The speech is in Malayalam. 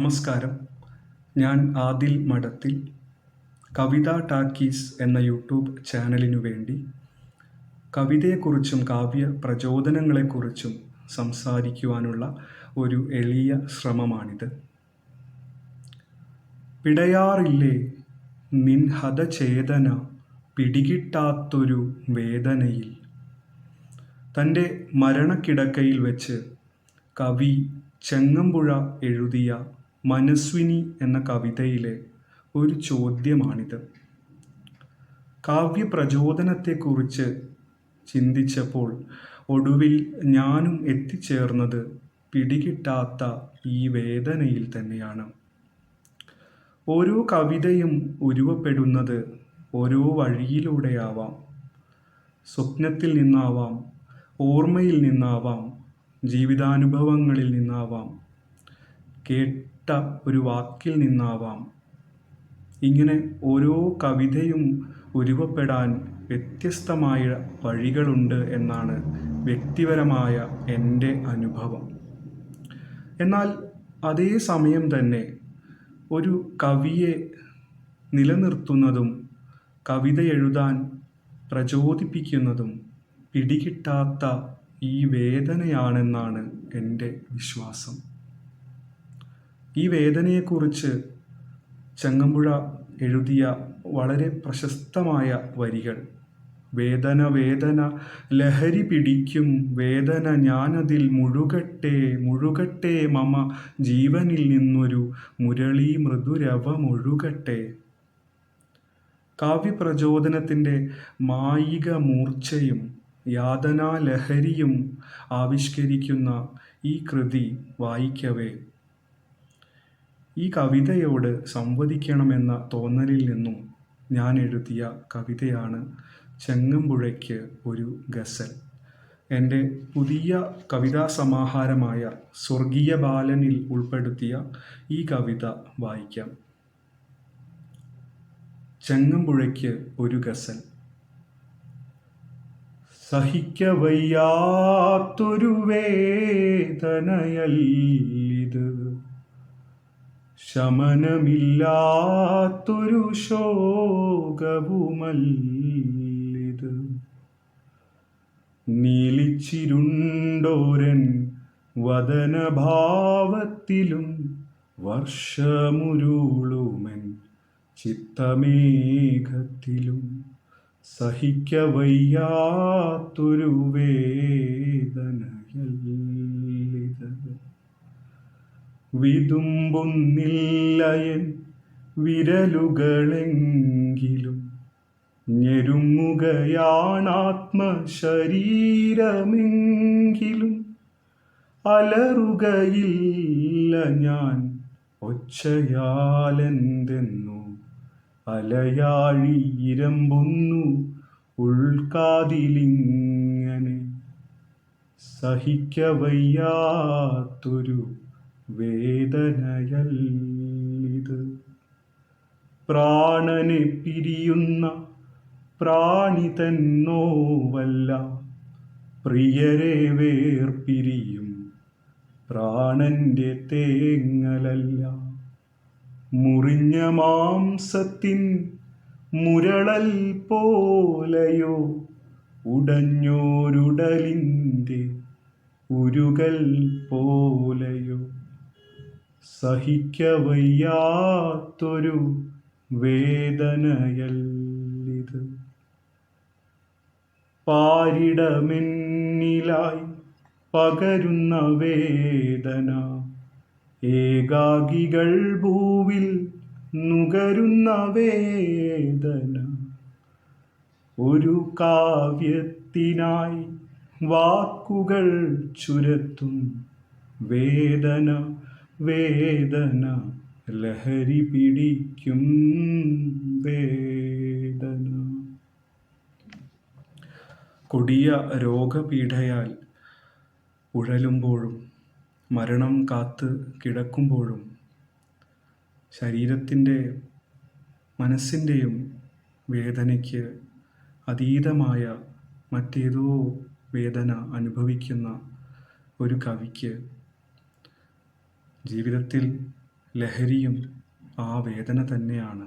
നമസ്കാരം. ഞാൻ ആദിൽ മഠത്തിൽ കവിത ടാക്കീസ് എന്ന യൂട്യൂബ് ചാനലിനു വേണ്ടി കവിതയെക്കുറിച്ചും കാവ്യ പ്രചോദനങ്ങളെക്കുറിച്ചും സംസാരിക്കുവാനുള്ള ഒരു എളിയ ശ്രമമാണിത്. പിടയാറില്ലേ നിൻ ഹതചേതന പിടികിട്ടാത്തൊരു വേദനയിൽ. തന്റെ മരണക്കിടക്കയിൽ വെച്ച് കവി ചെങ്ങമ്പുഴ എഴുതിയ മനസ്വിനി എന്ന കവിതയിലെ ഒരു ചോദ്യമാണിത്. കാവ്യപ്രചോദനത്തെക്കുറിച്ച് ചിന്തിച്ചപ്പോൾ ഒടുവിൽ ഞാനും എത്തിച്ചേർന്നത് പിടികിട്ടാത്ത ഈ വേദനയിൽ തന്നെയാണ്. ഓരോ കവിതയും ഉരുവപ്പെടുന്നത് ഓരോ വഴിയിലൂടെയാവാം. സ്വപ്നത്തിൽ നിന്നാവാം ഓർമ്മയിൽ നിന്നാവാം ജീവിതാനുഭവങ്ങളിൽ നിന്നാവാം. കേട്ട ഒരു വാക്കിൽ നിന്നാവാം. ഇങ്ങനെ ഓരോ കവിതയും ഉരുവപ്പെടാൻ വ്യത്യസ്തമായ വഴികളുണ്ട് എന്നാണ് വ്യക്തിപരമായ എന്റെ അനുഭവം. എന്നാൽ അതേ സമയം തന്നെ ഒരു കവിയെ നിലനിർത്തുന്നതും കവിത എഴുതാൻ പ്രചോദിപ്പിക്കുന്നതും പിടികിട്ടാത്ത ഈ വേദനയാണെന്നാണ് എന്റെ വിശ്വാസം. ഈ വേദനയെക്കുറിച്ച് ചങ്ങമ്പുഴ എഴുതിയ വളരെ പ്രശസ്തമായ വരികൾ. വേദന വേദന ലഹരി പിടിക്കും വേദന ഞാനതിൽ മുഴുകട്ടെ മുഴുകട്ടെ മമ ജീവനിൽ നിന്നൊരു മുരളി മൃദുരവമൊഴുകട്ടെ. കാവ്യപ്രചോദനത്തിന്റെ മായിക മൂർച്ചയും യാതനാലഹരിയും ആവിഷ്കരിക്കുന്ന ഈ കൃതി വായിക്കവേ. ഈ കവിതയോട് സംവദിക്കണമെന്ന തോന്നലിൽ നിന്നും ഞാൻ എഴുതിയ കവിതയാണ് ചെങ്ങമ്പുഴയ്ക്ക് ഒരു ഗസൽ. എന്റെ പുതിയ കവിതാ സമാഹാരമായ സ്വർഗീയ ബാലനിൽ ഉൾപ്പെടുത്തിയ ഈ കവിത വായിക്കാം. ചെങ്ങമ്പുഴയ്ക്ക് ഒരു ഗസൽ. സഹിക്കവയ്യാത്തൊരു വേദനയല്ലിത്. ശമനമില്ലാത്തൊരു ശോകവുമല്ലിത്. നീലിച്ചിരുണ്ടോരൻ വദനഭാവത്തിലും വർഷമുരുളുമൻ ചിത്തമേഘത്തിലും സഹിക്കവയ്യാത്തൊരു വേദനയല്ലിത്. വിതുമ്പുന്നില്ലയൻ വിരലുകളെങ്കിലും ഞെരുങ്ങുകയാണാത്മശരീരമെങ്കിലും അലറുകയില്ല ഞാൻ ഒച്ചയാലെന്തെന്നു അലയാഴി ഇരമ്പുന്നു ഉൾക്കാതിലിങ്ങനെ സഹിക്കവയ്യാത്തൊരു വേദനയല്ലിത്. പ്രാണനെ പിരിയുന്ന പ്രാണി തന്നോവല്ല പ്രിയരെ വേർപിരിയും പ്രാണന്റെ തേങ്ങലല്ല. മുറിഞ്ഞ മാംസത്തിൻ മുരളൽ പോലെയോ ഉടഞ്ഞോരുടലിന്റെ ഉരുകൽ പോലെയോ. സഹിക്കവയ്യാത്തൊരു വേദനയല്ലിത്. പാരിടമെന്നിലായി പകരുന്ന വേദന ഏകാഗികൾ ഭൂവിൽ നുകരുന്ന വേദന ഒരു കാവ്യത്തിനായി വാക്കുകൾ ചുരത്തും വേദന വേദന ലഹരി പിടിക്കും വേദന. കൊടിയ രോഗപീഠയാൽ ഉഴലുമ്പോഴും മരണം കാത്ത് കിടക്കുമ്പോഴും ശരീരത്തിന്റെ മനസ്സിന്റെയും വേദനയ്ക്ക് അതീതമായ മറ്റേതോ വേദന അനുഭവിക്കുന്ന ഒരു കവിക്ക് ജീവിതത്തിൽ ലഹരിയും ആ വേദന തന്നെയാണ്.